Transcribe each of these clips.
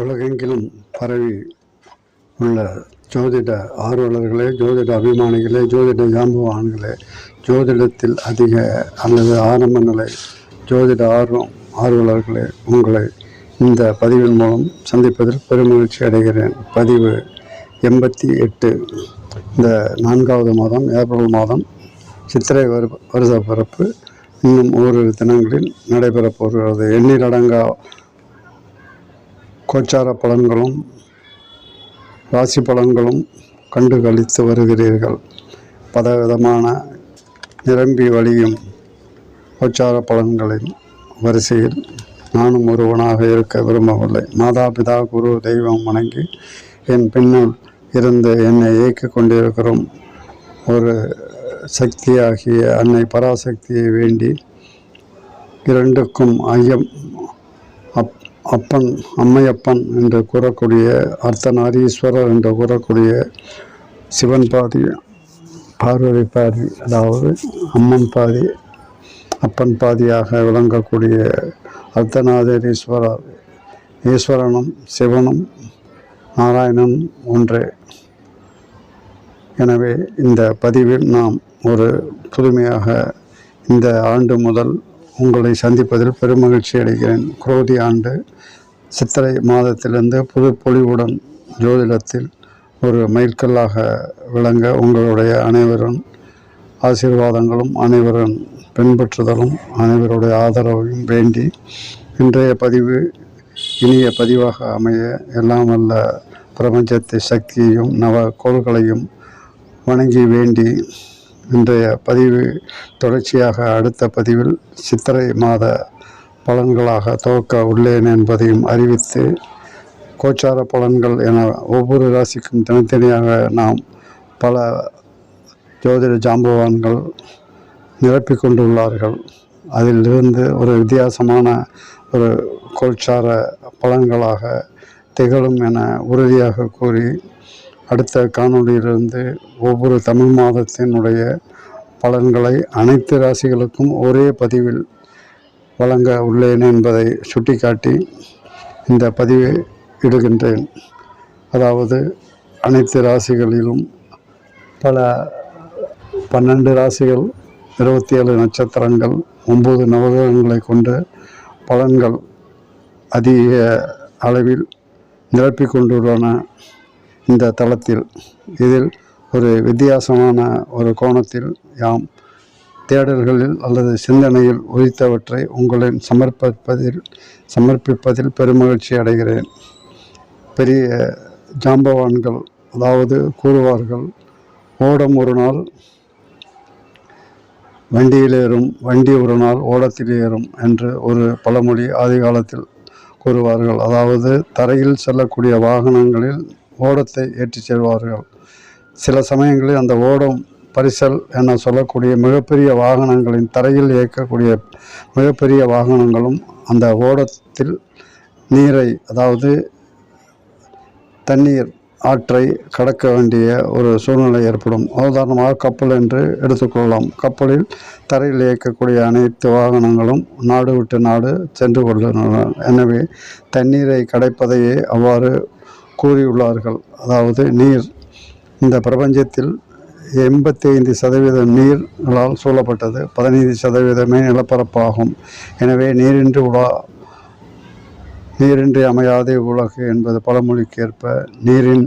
உலகெங்கிலும் பரவி உள்ள ஜோதிட ஆர்வலர்களே ஜோதிட அபிமானிகளே ஜோதிட ஜாம்பவான்களே ஜோதிடத்தில் அதிக அல்லது ஆரம்ப நிலை ஜோதிட ஆர்வம் ஆர்வலர்களே உங்களை இந்த பதிவின் மூலம் சந்திப்பதில் பெருமகிழ்ச்சி அடைகிறேன். பதிவு எண்பத்தி எட்டு இந்த நான்காவது மாதம் ஏப்ரல் மாதம் சித்திரை வரு வருட பிறப்பு இன்னும் ஓரிரு தினங்களில் நடைபெறப் போகிறது. எண்ணிலடங்கா கோச்சார பலன்களும் ராசி பலன்களும் கண்டு கழித்து வருகிறீர்கள். பலவிதமான நிரம்பி வழியும் கோச்சார பலன்களின் வரிசையில் நானும் ஒருவனாக இருக்க விரும்பவில்லை. மாதா பிதா குரு தெய்வம் வணங்கி என் பின்னால் இருந்து என்னை இயக்கிக் கொண்டிருக்கிறோம். ஒரு சக்தியாகிய அன்னை பராசக்தியை வேண்டி இரண்டுக்கும் ஐயம் அப்பன் அம்மையப்பன் என்று கூறக்கூடிய அர்த்தநாரீஸ்வரர் என்று கூறக்கூடிய சிவன் பாதி பார்வதி பாதி அதாவது அம்மன் பாதி அப்பன் பாதியாக விளங்கக்கூடிய அர்த்தநாதீஸ்வரர் ஈஸ்வரனும் சிவனும் நாராயணன் ஒன்றே. எனவே இந்த பதிவில் நாம் ஒரு புதுமையாக இந்த ஆண்டு முதல் உங்களை சந்திப்பதில் பெருமகிழ்ச்சி அடைகிறேன். குரோதி ஆண்டு சித்திரை மாதத்திலிருந்து புது பொலிவுடன் ஜோதிடத்தில் ஒரு மைல்கல்லாக விளங்க உங்களுடைய அனைவரும் ஆசீர்வாதங்களும் அனைவரும் பின்பற்றுதலும் அனைவருடைய ஆதரவையும் வேண்டி இன்றைய பதிவு இனிய பதிவாக அமைய எல்லாம் வல்ல பிரபஞ்சத்தை சக்தியையும் நவ கோள்களையும் வணங்கி வேண்டி இன்றைய பதிவு தொடர்ச்சியாக அடுத்த பதிவில் சித்திரை மாத பலன்களாக துவக்க உள்ளேன் என்பதையும் அறிவித்து கோச்சார பலன்கள் என ஒவ்வொரு ராசிக்கும் தனித்தனியாக நாம் பல ஜோதிட ஜாம்பவான்கள் நிரப்பிக் கொண்டுள்ளார்கள். அதிலிருந்து ஒரு வித்தியாசமான ஒரு கோச்சார பலன்களாக திகழும் என உறுதியாக கூறி அடுத்த காணொளியிலிருந்து ஒவ்வொரு தமிழ் மாதத்தினுடைய பலன்களை அனைத்து ராசிகளுக்கும் ஒரே பதிவில் வழங்க உள்ளேன் என்பதை சுட்டிக்காட்டி இந்த பதிவை இடுகின்றேன். அதாவது அனைத்து ராசிகளிலும் பல பன்னெண்டு ராசிகள் இருபத்தி ஏழு நட்சத்திரங்கள் ஒம்பது நவகிரகங்களை கொண்டு பலன்கள் அதிக அளவில் நிரப்பிக் கொண்டுள்ளன. இந்த தளத்தில் இதில் ஒரு வித்தியாசமான ஒரு கோணத்தில் யாம் தேடல்களில் அல்லது சிந்தனையில் உரித்தவற்றை உங்களின் சமர்ப்பிப்பதில் சமர்ப்பிப்பதில் பெருமகிழ்ச்சி அடைகிறேன். பெரிய ஜாம்பவான்கள் அதாவது கூறுவார்கள் ஓடம் ஒரு நாள் வண்டியில் ஏறும் வண்டி ஒரு நாள் ஓடத்தில் ஏறும் என்று ஒரு பழமொழி ஆதி காலத்தில் கூறுவார்கள். அதாவது தரையில் செல்லக்கூடிய வாகனங்களில் ஓடத்தை ஏற்றி செல்வார்கள். சில சமயங்களில் அந்த ஓடம் பரிசல் என சொல்லக்கூடிய மிகப்பெரிய வாகனங்களின் தரையில் இயக்கக்கூடிய மிகப்பெரிய வாகனங்களும் அந்த ஓடத்தில் நீரை அதாவது தண்ணீர் ஆற்றை கடக்க வேண்டிய ஒரு சூழ்நிலை ஏற்படும். உதாரணமாக கப்பல் என்று எடுத்துக்கொள்ளலாம் கப்பலில் தரையில் இயக்கக்கூடிய அனைத்து வாகனங்களும் நாடு விட்டு நாடு சென்று கொள்கின்றன. எனவே தண்ணீரை கடைப்பதையே அவ்வாறு கூறியுள்ளார்கள். அதாவது நீர் இந்த பிரபஞ்சத்தில் எண்பத்தி ஐந்து சதவீதம் நீர்களால் சூழப்பட்டது. பதினைந்து சதவீதமே நிலப்பரப்பாகும். எனவே நீரின்றி உலா நீரின்றி அமையாதே உலகு என்பது பழமொழிக்கேற்ப நீரின்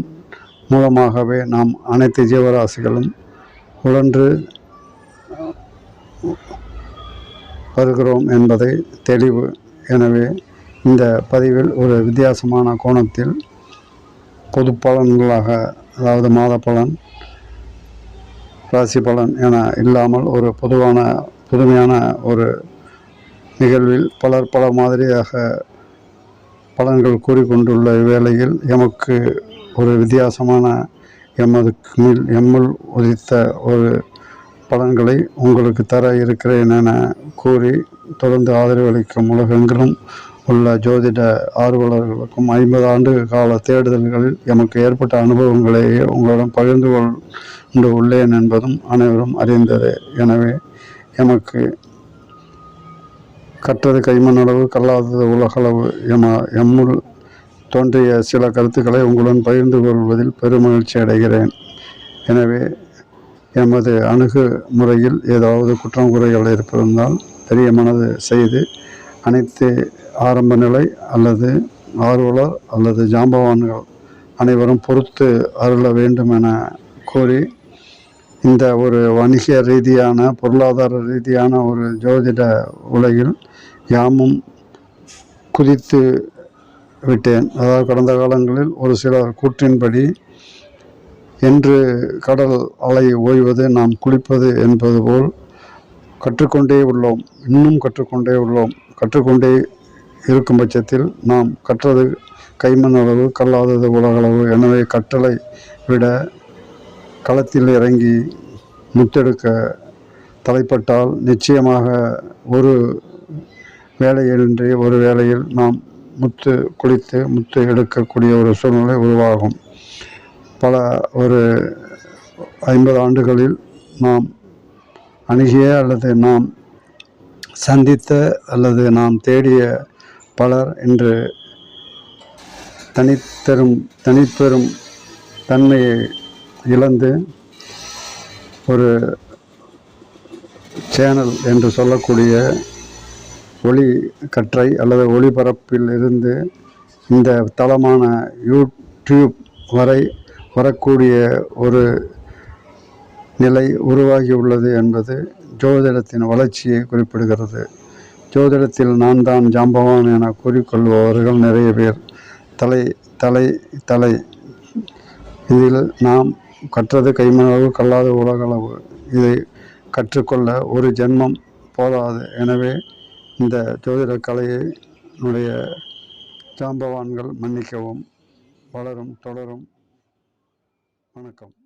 மூலமாகவே நாம் அனைத்து ஜீவராசிகளும் உழன்று வருகிறோம் என்பதை தெளிவு. எனவே இந்த பதிவில் ஒரு வித்தியாசமான கோணத்தில் பொது பலன்களாக அதாவது மாத பலன் ராசி பலன் என இல்லாமல் ஒரு பொதுவான புதுமையான ஒரு நிகழ்வில் பலர் பல மாதிரியாக பலன்கள் கூறிக்கொண்டுள்ள வேளையில் எமக்கு ஒரு வித்தியாசமான எமது மேல் எம்முள் உதித்த ஒரு பலன்களை உங்களுக்கு தர இருக்கிறேன் என கூறி தொடர்ந்து ஆதரவளிக்கும் உலகெங்கிலும் உள்ள ஜோதிட ஆர்வலர்களுக்கும் ஐம்பது ஆண்டு கால தேடுதல்களில் எமக்கு ஏற்பட்ட அனுபவங்களையே உங்களிடம் பகிர்ந்து கொண்டு உள்ளேன் என்பதும் அனைவரும் அறிந்ததே. எனவே எமக்கு கற்றது கைமண்ணளவு கல்லாதது உலகளவு எம எம்முள் தோன்றிய சில கருத்துக்களை உங்களுடன் பகிர்ந்து கொள்வதில் பெருமகிழ்ச்சி அடைகிறேன். எனவே எமது அணுகுமுறையில் ஏதாவது குற்றம் குறைகள் இருப்பிருந்தால் பெரிய மனது செய்து அனைத்து ஆரம்ப நிலை அல்லது ஆர்வலர் அல்லது ஜாம்பவான்கள் அனைவரும் பொறுத்து அருள வேண்டும் என கூறி இந்த ஒரு வணிக ரீதியான பொருளாதார ரீதியான ஒரு ஜோதிட உலகில் யாமும் குதித்து விட்டேன். அதாவது கடந்த காலங்களில் ஒரு சிலர் கூற்றின்படி என்று கடல் அலை ஓய்வது நாம் குளிப்பது என்பது போல் கற்றுக்கொண்டே உள்ளோம். இன்னும் கற்றுக்கொண்டே உள்ளோம். கற்றுக்கொண்டே இருக்கும் பட்சத்தில் நாம் கற்றது கைமண் அளவு கல்லாதது உலகளவு எனவே கற்றலை விட களத்தில் இறங்கி முத்தெடுக்க தலைப்பட்டால் நிச்சயமாக ஒரு வேலையின்றி ஒரு வேளையில் நாம் முத்து குளித்து முத்து எடுக்கக்கூடிய ஒரு சூழ்நிலை உருவாகும். பல ஒரு ஐம்பது ஆண்டுகளில் நாம் அணுகிய அல்லது நாம் சந்தித்த அல்லது நாம் தேடிய பலர் இன்று தனித்தரும் தனிப்பெரும் தன்மையை இழந்து ஒரு சேனல் என்று சொல்லக்கூடிய ஒளி கற்றை அல்லது ஒளிபரப்பில் இருந்து இந்த தளமான யூடியூப் வரை வரக்கூடிய ஒரு நிலை உருவாகியுள்ளது என்பது ஜோதிடத்தின் வளர்ச்சியை குறிப்பிடுகிறது. ஜோதிடத்தில் நான் தான் ஜாம்பவான் என கூறிக்கொள்பவர்கள் நிறைய பேர். தலை தலை தலை. இதில் நாம் கற்றது கைமளவு கல்லாத உலகளவு. இதை கற்றுக்கொள்ள ஒரு ஜென்மம் போதாது. எனவே இந்த ஜோதிட கலையினுடைய ஜாம்பவான்கள் மன்னிக்கவும். வளரும் தொடரும். வணக்கம்.